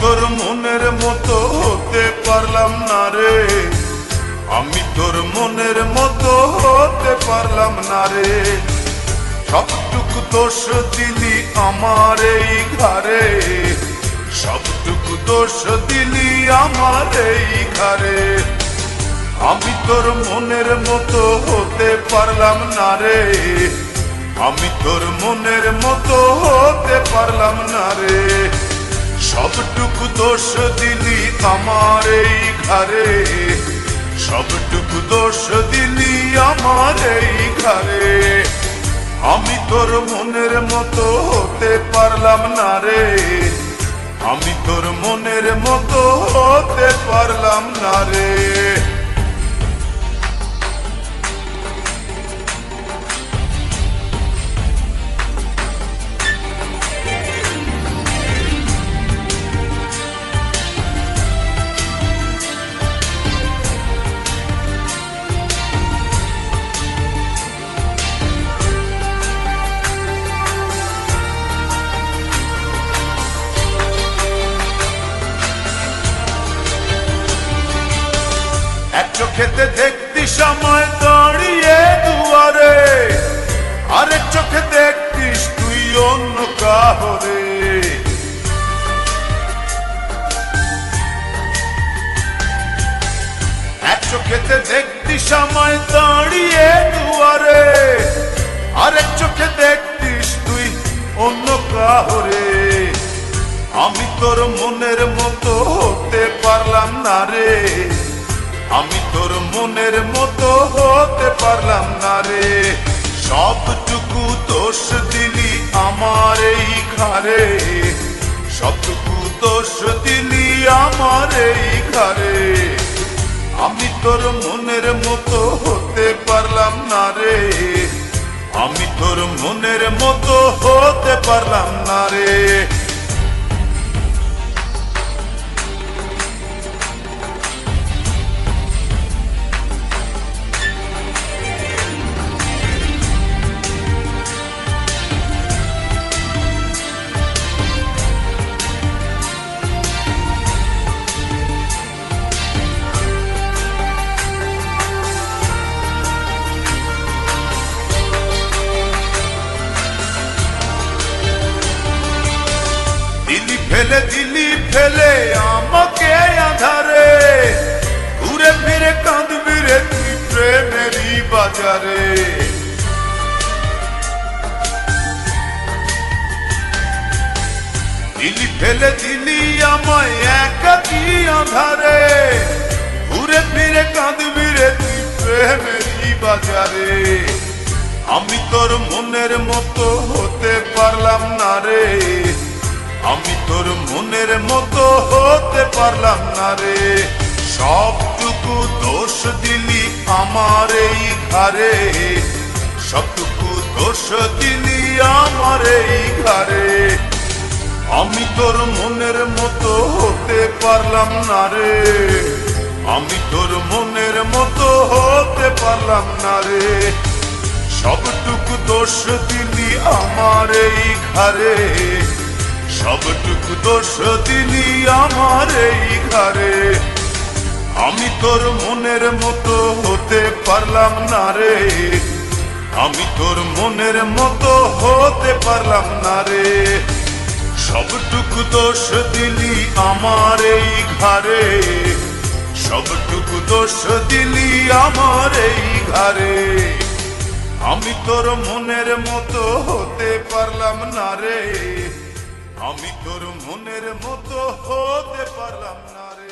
তোর মনের মতো হতে পারলাম না রে। আমি তোর মনের মতো হতে পারলাম না রে। সবটুকু দোষ দিলি আমার এই ঘরে সবটুকু দোষ দিলি আমার এই ঘরে আমি তোর মনের মতো হতে পারলাম না রে। আমি তোর মনের মতো হতে পারলাম না রে। সবটুকু দোষ দিলি আমার এই ঘরে। সবটুকু দোষ দিলি আমার এই ঘরে। আমি তোর মনের মতো হতে পারলাম না রে। আমি তোর মনের মতো হতে পারলাম না রে। চোখেতে দেখতি সময় দাঁড়িয়ে দুয়ারে। আরেক চোখে দেখতিস তুই অন্য কাহরে। এক চোখেতে দেখতি সময় দাঁড়িয়ে দুয়ারে। আরেক চোখে দেখতিস তুই অন্য কাহরে। আমি তোর মনের মতো হতে পারলাম না রে। আমি তোর মনের মতো হতে পারলাম না রে। সবটুকু দোষ দিলি আমার এই ঘরে সবটুকু দোষ দিলি আমার এই ঘরে আমি তোর মনের মতো হতে পারলাম না রে। আমি তোর মনের মতো হতে পারলাম ফেলে দিলি ফেলে, আমাকে আধারে। ঘুরে ফিরে কাঁদবি রে তুই প্রেমেরই বাজারে। দিলি ফেলে, দিলি আমায় একাকি আধারে। ঘুরে ফিরে কাঁদবি রে তুই প্রেমেরই বাজারে। আমি তোর মনের মতো হতে পারলাম না রে। আমি তোর মনের মতো হতে পারলাম না রে। সবটুকু দোষ দিলি আমার এই ঘরে সবটুকু দোষ দিলি আমার এই ঘরে আমি তোর মনের মতো হতে পারলাম না রে। আমি তোর মনের মতো হতে পারলাম না রে। সবটুকু দোষ দিলি আমার এই ঘরে সবটুকু দোষ দিলি আমার এই ঘরে। আমি তোর মনের মতো হতে পারলাম না রে। আমি তোর মনের মতো হতে পারলাম না রে। সবটুকু দোষ দিলি আমার এই ঘরে। সবটুকু দোষ দিলি আমার এই ঘরে। আমি তোর মনের মতো হতে পারলাম না রে। আমি তোর মনের মতো হতে পারলাম না রে।